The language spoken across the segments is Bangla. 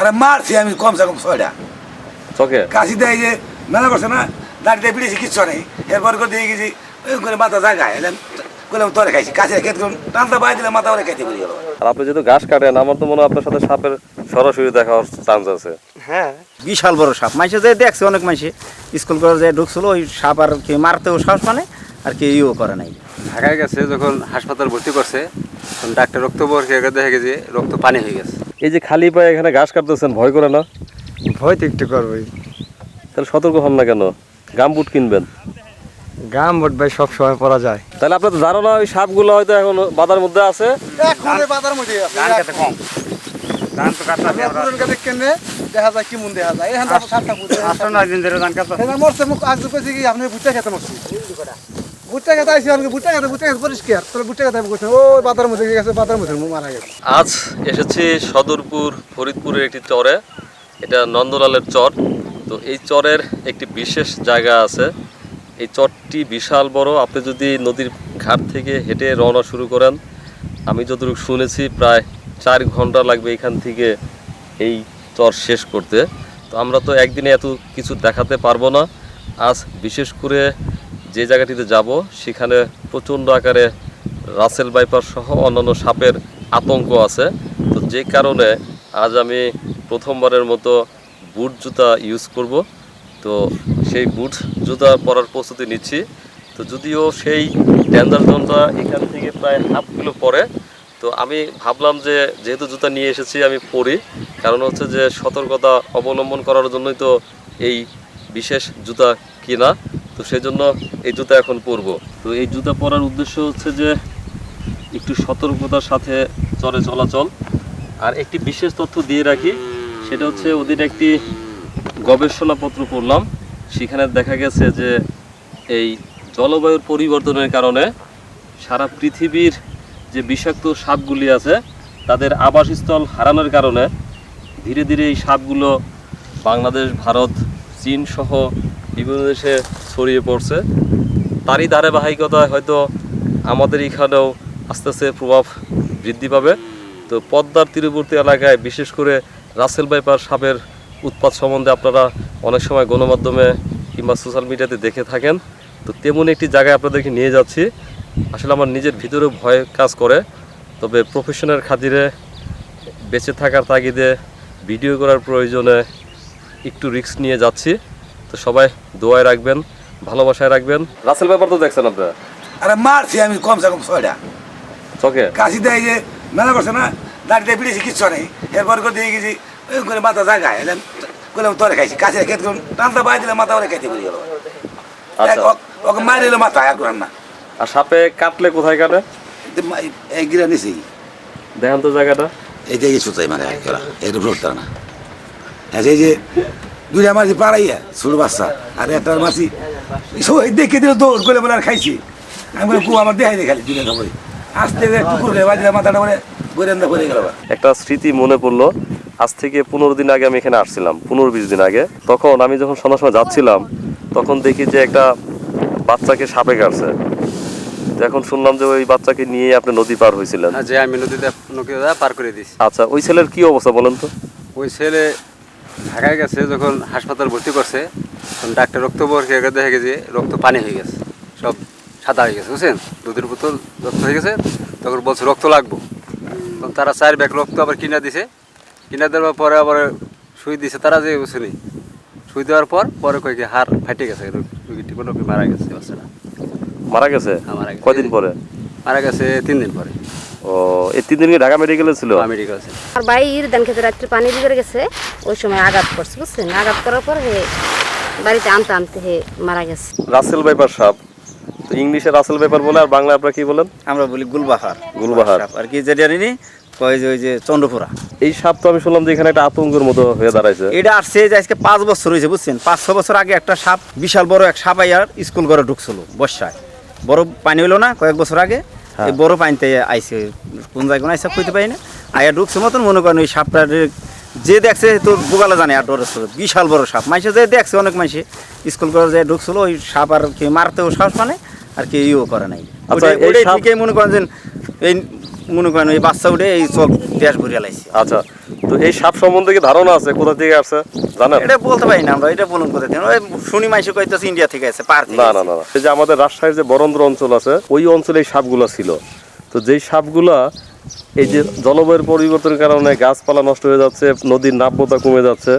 আরে মারছি আমি কমসে কম ছয়টা। চকে কাশি দেয় যে মেলা করছে না দাঁড়িয়ে বিড়েছি কিচ্ছু নেই। এরপর করে দিয়ে গেছি ওই করে মাথা জায়গায় এলাম করলাম তোরে খাইছি। কাছে খেত করুন টানটা বাই দিলে মাথা ওরে খাইতে গেল। আর আপনি যেহেতু ঘাস কাটেন আমার তো মনে হয় আপনার সাথে সাপের সরাসরি দেখা হওয়ার চান্স আছে। হ্যাঁ। বিশাল বড় সাপ। মাইসে যে দেখছে অনেক মাইসে স্কুল করে যে ঢুকছিল ওই সাপ আর কি মারতেও সাহস মানে আর কি ইও করে নাই। ঢাকায় গেছে যখন হাসপাতাল ভর্তি করছে তখন ডাক্তার রক্ত পরীক্ষা দেখে গেছে রক্ত পানি হয়ে গেছে। এই যে খালি পায়ে এখানে ঘাস কাটতেছেন ভয় করে না? ভয় তো একটু করবোই। তাহলে সতর্ক হন না কেন? গাম বুট কিনবেন। গাম ভোট ভাই সব সময় পরা যায়। তাহলে আপনার তো জানো না ওই সাপগুলো হয়তো এখন বাজার মধ্যে আছে। দেখা যায় কি মন দেখা যায়। এখান থেকে সাতটা বুঝে মরছে মুখ আজ কইছি কি আপনি ভুট্টা খেতে মরছি ভুট্টা খেতে আইসি আমি, ভুট্টা ভুট্টা ভুট্টা গেছে মারা গেছে। আজ এসেছি সদরপুর ফরিদপুরের একটি চরে। এটা নন্দলালের চর। তো এই চরের একটি বিশেষ জায়গা আছে। এই চরটি বিশাল বড়। আপনি যদি নদীর ঘাট থেকে হেঁটে রওনা শুরু করেন, আমি যতটুকু শুনেছি, প্রায় চার ঘণ্টা লাগবে এখান থেকে এই চর শেষ করতে। তো আমরা তো একদিনে এত কিছু দেখাতে পারব না। আজ বিশেষ করে যে জায়গাটিতে যাব, সেখানে প্রচণ্ড আকারে রাসেল বাইপার সহ অন্যান্য সাপের আতঙ্ক আছে। তো যে কারণে আজ আমি প্রথমবারের মতো বুট জুতা ইউজ করব। তো সেই বুট জুতা পরার প্রস্তুতি নিচ্ছি। তো যদিও সেই ডেঞ্জার জোনটা এখান থেকে প্রায় হাফ কিলো পরে তো আমি ভাবলাম যে যেহেতু জুতা নিয়ে এসেছি, আমি পরি। কারণ হচ্ছে যে সতর্কতা অবলম্বন করার জন্যই তো এই বিশেষ জুতা কিনা। তো সেই জন্য এই জুতা এখন পরবো। তো এই জুতা পরার উদ্দেশ্য হচ্ছে যে একটু সতর্কতার সাথে চলে চলাচল। আর একটি বিশেষ তথ্য দিয়ে রাখি, সেটা হচ্ছে ওদের একটি গবেষণাপত্র পড়লাম। সেখানে দেখা গেছে যে এই জলবায়ুর পরিবর্তনের কারণে সারা পৃথিবীর যে বিষাক্ত সাপগুলি আছে, তাদের আবাসস্থল হারানোর কারণে ধীরে ধীরে এই সাপগুলো বাংলাদেশ, ভারত, চীন সহ বিভিন্ন দেশে ছড়িয়ে পড়ছে। তারই ধারাবাহিকতায় হয়তো আমাদের এখানেও আস্তে আস্তে প্রভাব বৃদ্ধি পাবে। তো পদ্মার তীরবর্তী এলাকায় বিশেষ করে রাসেল বাইপার সাপের উৎপাত সম্বন্ধে আপনারা অনেক সময় গণমাধ্যমে কিংবা সোশ্যাল মিডিয়াতে দেখে থাকেন। তো তেমন একটি জায়গায় আপনাদেরকে নিয়ে যাচ্ছি। আসলে আমার নিজের ভিতরে ভয় কাজ করে। তবে প্রফেশনের খাতিরে বেঁচে থাকার তাগিদে ভিডিও করার প্রয়োজনে একটু রিস্ক নিয়ে যাচ্ছি। তো সবাই দোয়ায় রাখবেন। ভালোবাসায় রাখবেন। রাসেল ব্যাপার তো দেখছেন আপনারা আরে মারছি আমি কমসে কম ছয়টা। চকে। কাশি দেয় যে মেলা করছে না দাঁড়িয়ে বিড়েছি কিচ্ছু নেই। এরপর করে দিয়ে গেছি ওই করে মাথা জায়গায় এলাম করলাম তোরে খাইছি। কাছে খেত করুন টানটা বাই দিলে মাথা ওরে খাইতে পারি গেল। আচ্ছা। ওকে মারি এলো মাথা আর করেন না। আর সাপে কাটলে কোথায় কাটে? এই গিরা নিছি দেখেন তো জায়গাটা। এই সুতাই মানে আর করা এটা ভরতে না। হ্যাঁ এই যে দুইটা মাছি পাড়াইয়া ছোট বাচ্চা। আর একটা মাছি সবাই দেখে দিল দৌড় করে বলে আর খাইছি। আমি বলে কু আমার দেখাই দেখালি দুইটা খাবার আসতে কুকুর খেয়ে বাজিলে মাথাটা করে বইরান্দা করে গেল একটা স্মৃতি মনে পড়ল আজ থেকে পনেরো দিন আগে আমি এখানে আসছিলাম পনেরো বিশ দিন আগে। তখন আমি যখন সন্ধ্যার সময় যাচ্ছিলাম তখন দেখি যে একটা বাচ্চাকে সাপে কাটছে। এখন শুনলাম যে ওই বাচ্চাকে নিয়ে আপনি নদী পার হয়েছিলেন আর যে আমি নদীতে নদীতে পার করে দিছি আচ্ছা ওই ছেলের কি অবস্থা বলেন তো? ওই ছেলে ঢাকায় গেছে যখন হাসপাতাল ভর্তি করছে তখন ডাক্তার রক্ত পরীক্ষা করে দেখে গেছে রক্ত পানি হয়ে গেছে সব সাদা হয়ে গেছে বুঝছেন? দুধের বোতল রক্ত হয়ে গেছে তখন বলছে রক্ত লাগবো। তখন তারা চার ব্যাগ রক্ত আবার কিনা দিছে। কিনা দেওয়ার পরে আবার সুই দিছে তারা যে বুঝছেনি সুই দেওয়ার পর পরে কয়েক হার ফাটে গেছে রুগীটি কোনো মারা গেছে বাচ্চারা মারা গেছে? হ্যাঁ, মারা গেছে। কয়দিন পরে? মারা গেছে তিন দিন পরে। ও এই তিন দিন ঢাকা মেডিকেলে ছিল? আছে আর ধান খেতে রাত্রে পানি দিয়ে গেছে ওই সময় আঘাত করছে বুঝছেন? আঘাত করার পর হে বাড়িতে আনতে আনতে হে মারা গেছে। রাসেল বাইপার সাপ তো ইংলিশে রাসেল বলে আর বাংলা আপনারা কি বলেন? আমরা বলি গুলবাহার। গুলবাহার। আর কি যেটা কয় যে ওই যে চন্দ্রপুরা। এই সাপ তো আমি শুনলাম যে এখানে একটা আতঙ্কের মতো হয়ে দাঁড়াইছে। এটা আসছে যে আজকে পাঁচ বছর হয়েছে বুঝছেন? পাঁচ ছ বছর আগে একটা সাপ বিশাল বড় এক সাপ আইয়ার স্কুল ঘরে ঢুকছিল বর্ষায়। বড় পানি হলো না কয়েক বছর আগে। বড় পানিতে আইসে কোন জায়গায় কোনো আইসা খুঁজতে পাই না। আইয়া ঢুকছে মতন মনে করেন ওই সাপটা যে দেখছে তোর গোগালা জানে আর ডরে বিশাল বড় সাপ। মাইসে যে দেখছে অনেক মাইসে স্কুল ঘরে যে ঢুকছিল ওই সাপ আর কি মারতেও সাহস মানে আর কি ইও করে নাই। আচ্ছা, ওইটাই- মনে করেন যে এই মনে করেন ওই বাচ্চা উঠে এই চোখ দেশ ঘুরিয়ে লাইছে। আচ্ছা তো এই সাপ সম্বন্ধে কি ধারণা আছে? কোথা থেকে আসছে? জানেন এটা বলতে পারি না আমরা এটা বলুন কোথায় থেকে শুনি মাইসে কইতেছে ইন্ডিয়া থেকে আছে পার থেকে না আছে। না না না। এই যে আমাদের রাজশাহীর যে বরেন্দ্র অঞ্চল আছে ওই অঞ্চলে এই সাপগুলো ছিল তো যেই সাপগুলা এই যে জলবায়ুর পরিবর্তনের কারণে গাছপালা নষ্ট হয়ে যাচ্ছে নদীর নাব্যতা কমে যাচ্ছে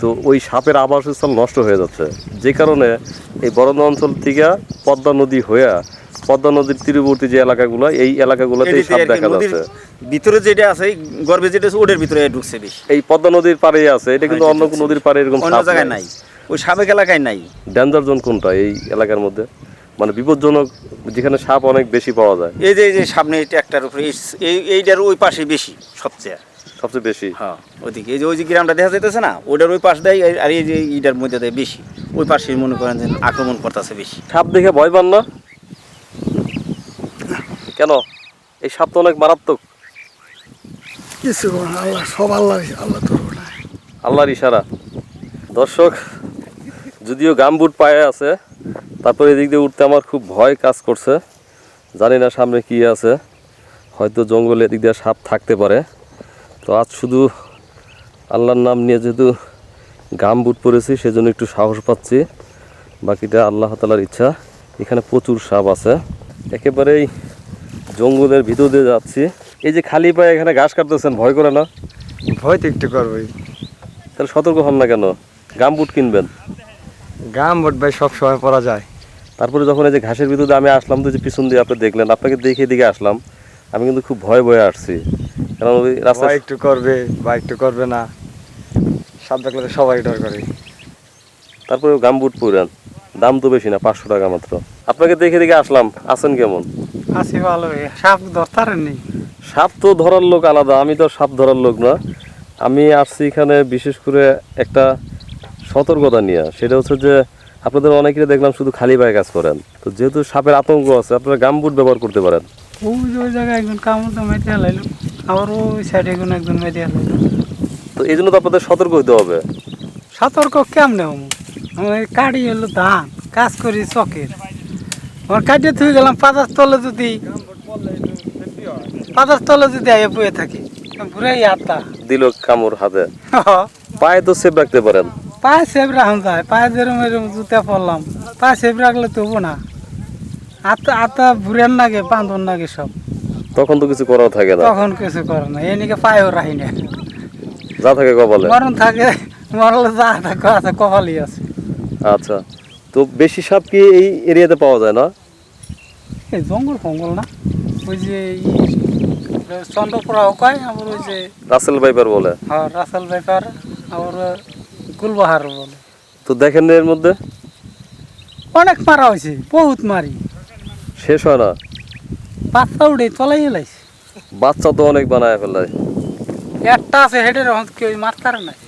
তো ওই সাপের আবাসস্থল নষ্ট হয়ে যাচ্ছে যে কারণে এই বরেন্দ্র অঞ্চল থেকে পদ্মা নদী হয়ে পদ্মা নদীর তীরবর্তী যে এলাকাগুলো এই এলাকাগুলোতে এই সাপ দেখা যাচ্ছে। ভিতরে যেটা আছে এই গর্ভে যেটা আছে ওটার ভিতরে ঢুকছে বেশি। এই পদ্মা নদীর পাড়ে আছে এটা কিন্তু হ্যাঁ, অন্য কোনো নদীর পাড়ে এরকম অন্য জায়গায় নাই। ওই সাবেক এলাকায় নাই। ডেঞ্জার জোন কোনটা এই এলাকার মধ্যে? মানে বিপজ্জনক যেখানে সাপ অনেক বেশি পাওয়া যায়। এই যে এই যে সামনে এই ট্র্যাক্টার উপরে এই- এই এইটার ওই পাশে বেশি সবচেয়ে। সবচেয়ে বেশি? হ্যাঁ ওইদিকে। এই যে ওই যে গ্রামটা দেখা যাইতেছে না ওইটার ওই পাশ দেয় আর এই যে এইটার মধ্যে দেয় বেশি। ওই পাশে মনে করেন যে আক্রমণ করতেছে বেশি। সাপ দেখে ভয় পান না? কেন? এই সাপ তো অনেক মারাত্মক। কিছু আল্লাহ সব আল্লাহ আল্লাহ আল্লাহর ইশারা। দর্শক যদিও গাম বুট পায়ে আছে তারপর এদিক দিয়ে উঠতে আমার খুব ভয় কাজ করছে। জানি না সামনে কি আছে হয়তো জঙ্গলে এদিক দিয়ে সাপ থাকতে পারে। তো আজ শুধু আল্লাহর নাম নিয়ে যেহেতু গাম বুট পরেছি সেজন্য একটু সাহস পাচ্ছি। বাকিটা আল্লাহ তালার ইচ্ছা। এখানে প্রচুর সাপ আছে। একেবারেই জঙ্গলের ভিতর দিয়ে যাচ্ছি। এই যে খালি পায়ে এখানে ঘাস কাটতেছেন ভয় করে না? ভয় তো একটু করবোই। তাহলে সতর্ক হন না কেন? গাম বুট কিনবেন। গাম ভোট ভাই সব সময় পরা যায়। তারপরে যখন এই যে ঘাসের ভিতরে আমি আসলাম তো যে পিছন দিয়ে আপনি দেখলেন আপনাকে দেখে দিকে আসলাম। আমি কিন্তু খুব ভয়ে ভয়ে আসছি। কারণ ওই ভয় রাস্তায় একটু করবে বা একটু করবে না। সাপ দেখলে সবাই ডর করে। তারপরে গাম বুট পরেন। দাম তো বেশি না পাঁচশো টাকা মাত্র। আপনাকে দেখে দেখে আসলাম আছেন কেমন? আছি ভালো সাপ ধরতারেন নেই সাপ তো ধরার লোক আলাদা আমি তো সাপ ধরার লোক না। আমি আসছি এখানে বিশেষ করে একটা সতর্কতা নিয়ে। সেটা হচ্ছে যে আপনাদের অনেকেই দেখলাম শুধু খালি পায়ে কাজ করেন। তো যেহেতু সাপের আতঙ্ক আছে আপনারা গাম বুট ব্যবহার করতে পারেন। ওই ওই জায়গায় একজন কামড় তো মেটে হালাইলো আবার ওই সাইডে একজন একজন মেটে হালাইলো তো এই জন্য তো আপনাদের সতর্ক হতে হবে। সতর্ক কেমনে কাড়ি হলো ধান কাজ করি চকের। আমার কাটিয়ে থুয়ে গেলাম পাতার তলে যদি পাতার তলে যদি আইয়া বয়ে থাকি। ঘুরে আত্মা দিল কামড় হাতে। পায়ে তো সেভ রাখতে পারেন। পায়ে সেব রাখুন যায়। পায়ে যেরম এরম জুতা পড়লাম পায়ে সেব রাখলে তো হব না। আত্মা আত্মা ভুরেন নাগে বাঁধন নাগে সব। তখন তো কিছু করাও থাকে না। তখন কিছু করে না এদিকে পায়েও রাখি না যা থাকে কপালে। মরণ থাকে মরলে যা থাকে আছে কপালই আছে। আচ্ছা। তো বেশি সাপ কি এই এরিয়াতে পাওয়া যায় না? এই জঙ্গল ফঙ্গল না? ওই যে চন্দ্রপুরাও কয় আবার ওই যে রাসেল ভাইপার বলে। হ্যাঁ রাসেল ব্যাপার আবার গুলবাহার বলে। তো দেখেন এর মধ্যে? অনেক মারা হয়েছে বহুত মারি। শেষ হয় না? বাচ্চা উঠে চলাই এলাইছে। বাচ্চা তো অনেক বানায় ফেলায়। একটা আছে হেডের এখন কেউ মারতারে নাই?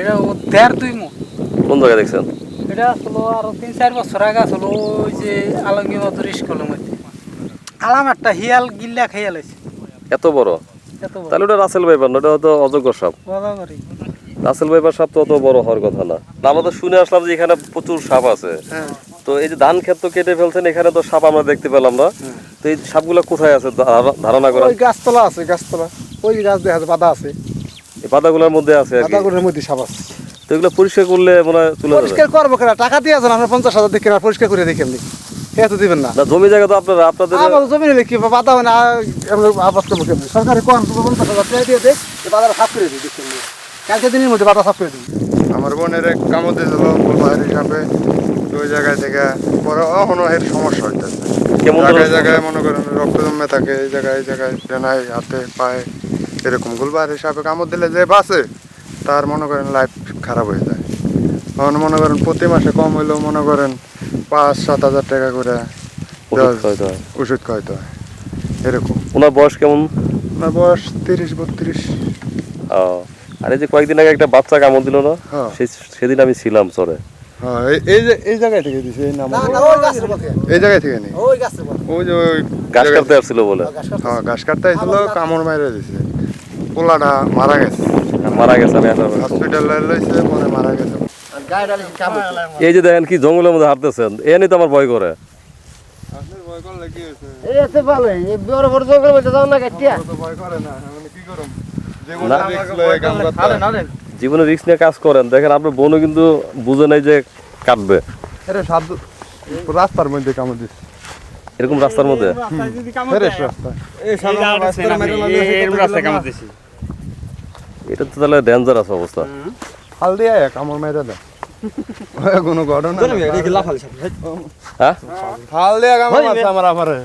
এটা ও দেড় দুই মুখ কোন জায়গায় দেখছেন? এটা আসলো আরও তিন চার বছর আগে আসলো ওই যে আলমগীর মধুর স্কুলের মধ্যে। আলাম একটা হিয়াল গিল্লা খেয়ে লাইছে। এত বড়? এত বড়। তাহলে ওটা রাসেল ভাইপার না? ওটা হয়তো অযোগ্য সাপ। রাসেল ভাইপার সাপ তো অত বড় হওয়ার কথা না। আমরা তো শুনে আসলাম যে এখানে প্রচুর সাপ আছে। হ্যাঁ। তো এই যে ধান ক্ষেত তো কেটে ফেলছেন এখানে তো সাপ আমরা দেখতে পেলাম না। তো এই সাপগুলো কোথায় আছে? ধারা- ধারণা ওই গাছতলা আছে গাছতলা। ওই গাছ দেখা বাধা আছে। এই পাতাগুলোর মধ্যে আছে বাধাগুলোর মধ্যে সাপ আছে। তো এগুলো পরিষ্কার করলে মনে হয় তুলে পরিষ্কার করব কেনা? টাকা দিয়ে আছেন আমরা পঞ্চাশ হাজার আর পরিষ্কার করে দেখেন দিবেন না। না জমি জায়গা তো আপনারা আপনাদের আমার জমি নিলে কি বাধা হয় না আমরা আবাদ করব কেমনি? সরকারি পঞ্চাশ হাজার টাকা দিয়ে দেয় বাজার সাফ করে দিই দেখছেন কালকে দিনের মধ্যে বাধা সাফ করে দিই আমার বোনের এক কামড় দিয়েছিল গোলবাহার হিসাবে। ওই জায়গায় থেকে পরে এখনও এর সমস্যা হইতেছে। কেমন জায়গায় জায়গায় মনে করেন রক্ত জমে থাকে এই জায়গায় এই জায়গায় জেনায় হাতে পায়ে এরকম। গোলবাহার হিসাবে কামড় দিলে যে বাঁচে তার মনে করেন লাইফ খারাপ হয়ে যায়। তখন মনে করেন প্রতি মাসে কম হইলেও মনে করেন পাঁচ সাত হাজার টাকা করে ওষুধ খাওয়াতে হয়। খাইতে হয়। এরকম। ওনার বয়স কেমন? ওনার বয়স তিরিশ বত্রিশ। ও, আর এই যে কয়েকদিন আগে একটা বাচ্চা কামড় দিল না হ্যাঁ। সেই- সেদিন আমি ছিলাম চরে। হ্যাঁ এই- এই যে এই জায়গায় থেকে দিছে এই নাম না না ওই গাছের পথে। এই জায়গায় থেকে নেই? ওই যে ওই গাছ কাটতে আসছিল বলে। হ্যাঁ ঘাস কাটতে আইছিল কামড় মাইরে দিছে। পোলাটা মারা গেছে। মারা গেছে আমি এই যে দেখেন কি জঙ্গলের মধ্যে হাঁটতেছেন এ নিয়ে তো আমার ভয় করে। এই আছে ভালো এই বড় বড় জঙ্গল মধ্যে যাও না কাটিয়া ভয় করে না কি করুম? জীবনে রিস্ক নিয়ে কাজ করেন দেখেন আপনার বোনও কিন্তু বুঝে নাই যে কাটবে রাস্তার মধ্যে কামড় দিচ্ছে এরকম রাস্তার মধ্যে? রাস্তা। এটা তো তাহলে ডেঞ্জারাস অবস্থা। ফাল দিয়ে এক আমার মেয়েটা দেয় কোনো ঘটনা না। হ্যাঁ? ফাল দিয়ে আমার আমার আপারে?